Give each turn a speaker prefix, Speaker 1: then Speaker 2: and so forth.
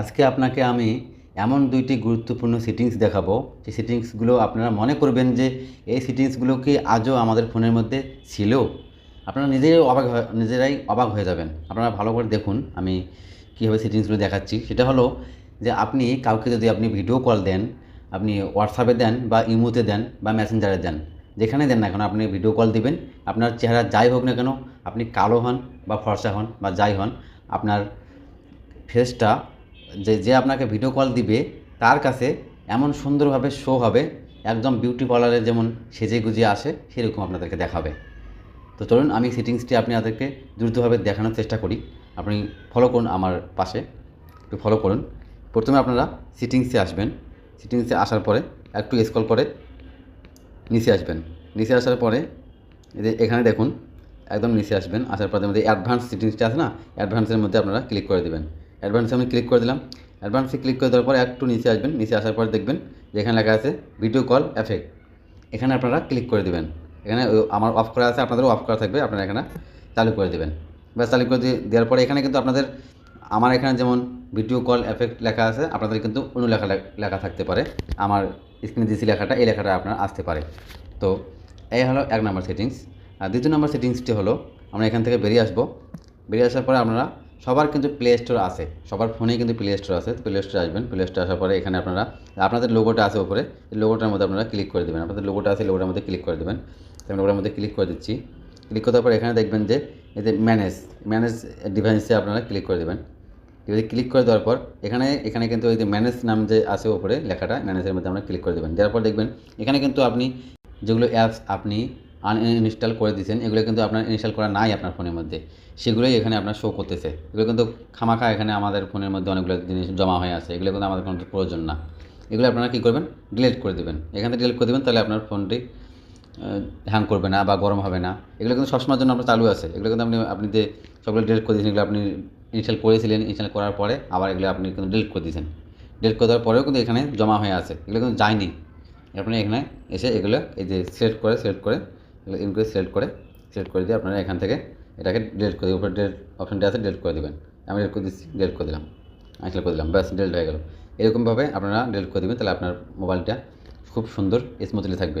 Speaker 1: আজকে আপনাকে আমি এমন দুইটি গুরুত্বপূর্ণ সেটিংস দেখাবো। যে সেটিংসগুলো আপনারা মনে করবেন যে এই সেটিংসগুলো কি আজও আমাদের ফোনের মধ্যে ছিল? আপনারা নিজেরাই অবাক নিজেরাই অবাক হয়ে যাবেন। আপনারা ভালো করে দেখুন আমি কীভাবে সেটিংসগুলো দেখাচ্ছি। সেটা হলো যে আপনি কাউকে যদি আপনি ভিডিও কল দেন, আপনি হোয়াটসঅ্যাপে দেন বা ইমোতে দেন বা মেসেঞ্জারে দেন, যেখানে দেন না কেন আপনি ভিডিও কল দিবেন, আপনার চেহারা যাই হোক না কেন, আপনি কালো হন বা ফর্সা হন বা যাই হন, আপনার ফেসটা যে যে আপনাকে ভিডিও কল দিবে, তার কাছে এমন সুন্দরভাবে শো হবে, একদম বিউটি পার্লারে যেমন সেজে গুজিয়ে আসে, সেরকম আপনাদেরকে দেখাবে। তো চলুন, আমি সেটিংসটি আপনাদেরকে দ্রুতভাবে দেখানোর চেষ্টা করি। আপনি ফলো করুন আমার পাশে, একটু ফলো করুন। প্রথমে আপনারা সিটিংসে আসবেন। সিটিংসে আসার পরে একটু স্কল করে নিচে আসবেন। নিচে আসার পরে যে এখানে দেখুন, একদম নিচে আসবেন। আসার পরে মধ্যে অ্যাডভান্স সেটিংসটা আছে না? অ্যাডভান্সের মধ্যে আপনারা ক্লিক করে দেবেন। অ্যাডভান্সে আমি ক্লিক করে দিলাম। অ্যাডভান্সে ক্লিক করে দেওয়ার পর একটু নিচে আসবেন। নিচে আসার পর দেখবেন যে এখানে লেখা আছে ভিডিও কল এফেক্ট এখানে আপনারা ক্লিক করে দেবেন। এখানে আমার অফ করা আছে, আপনাদেরও অফ করা থাকবে। আপনারা এখানে চালু করে দেবেন। ব্যাস, চালু করে দেওয়ার পরে এখানে কিন্তু আপনাদের আমার এখানে যেমন ভিডিও কল এফেক্ট লেখা আছে, আপনাদের কিন্তু অন্য লেখা লেখা থাকতে পারে। আমার স্ক্রিনে দিয়েছি লেখাটা, এই লেখাটা আপনার আসতে পারে। তো এই হলো এক নম্বর সেটিংস আর দ্বিতীয় নম্বর সেটিংসটি হলো, আমরা এখান থেকে বেরিয়ে আসব। বেরিয়ে আসার পরে আপনারা সবার কিন্তু প্লে স্টোর আছে। সবার ফোনেই কিন্তু প্লে স্টোর আছে। প্লে স্টোরে আসবেন। প্লে স্টোরে আসার পরে এখানে আপনারা, আপনাদের লোগোটা আছে উপরে। লোগোটার মধ্যে আপনারা ক্লিক করে দেবেন। আপনাদের লোগোটা আছে লোগোটার মধ্যে ক্লিক করে দেবেন। আমি লোগোটার মধ্যে ক্লিক করে দিচ্ছি। ক্লিক করার পর এখানে দেখবেন যে যে ম্যানেজ ম্যানেজ ডিভাইসে আপনারা ক্লিক করে দেবেন। এবারে ক্লিক করে দেওয়ার পর এখানে এখানে কিন্তু ওই যে ম্যানেজ নাম যে আছে ওপরে লেখাটা ম্যানেজের মধ্যে আমরা ক্লিক করে দেবেন। যার পর দেখবেন এখানে কিন্তু আপনি যেগুলো অ্যাপস আপনি আনইনস্টল করে দিয়েছেন। এগুলো কিন্তু আপনার ইনস্টল করা নাই আপনার ফোনের মধ্যে। সেগুলোই এখানে আপনার শো করতেছে। এগুলো কিন্তু খামাখা এখানে আমাদের ফোনের মধ্যে অনেকগুলো জিনিস জমা হয়ে আছে। এগুলো কিন্তু আমাদের কোনো প্রয়োজন না। এগুলো আপনারা কী করবেন? ডিলিট করে দেবেন। এখান থেকে ডিলিট করে দেবেন, তাহলে আপনার ফোনটি হ্যাং করবে না বা গরম হবে না। এগুলো কিন্তু সবসময়ের জন্য আপনার চালু আছে। এগুলো কিন্তু আপনি আপনি যে সবগুলো ডিলিট করে দিয়েছেন, এগুলো আপনি ইনস্টল করেছিলেন ইনস্টল করার পরে আবার এগুলো আপনি কিন্তু ডিলিট করে দিয়েছেন। ডিলিট করে দেওয়ার পরেও কিন্তু এখানে জমা হয়ে আছে। এগুলো কিন্তু যায়নি। আপনি এখানে এসে এগুলো এই যে সিলেক্ট করে সিলেক্ট করে এগুলো সিলেক্ট করে সিলেক্ট করে দিয়ে আপনারা এখান থেকে এটাকে ডিলিট করে উপরে ডেট অপশানটা আছে ডিলিট করে দেবেন। আমি ডেট করে দিচ্ছি ডিলিট করে দিলাম। ইনস্টল করে দিলাম, ব্যাস ডিলিট হয়ে গেল। এরকমভাবে আপনারা ডিলিট করে দেবেন, তাহলে আপনার মোবাইলটা খুব সুন্দর স্মুথলি থাকবে।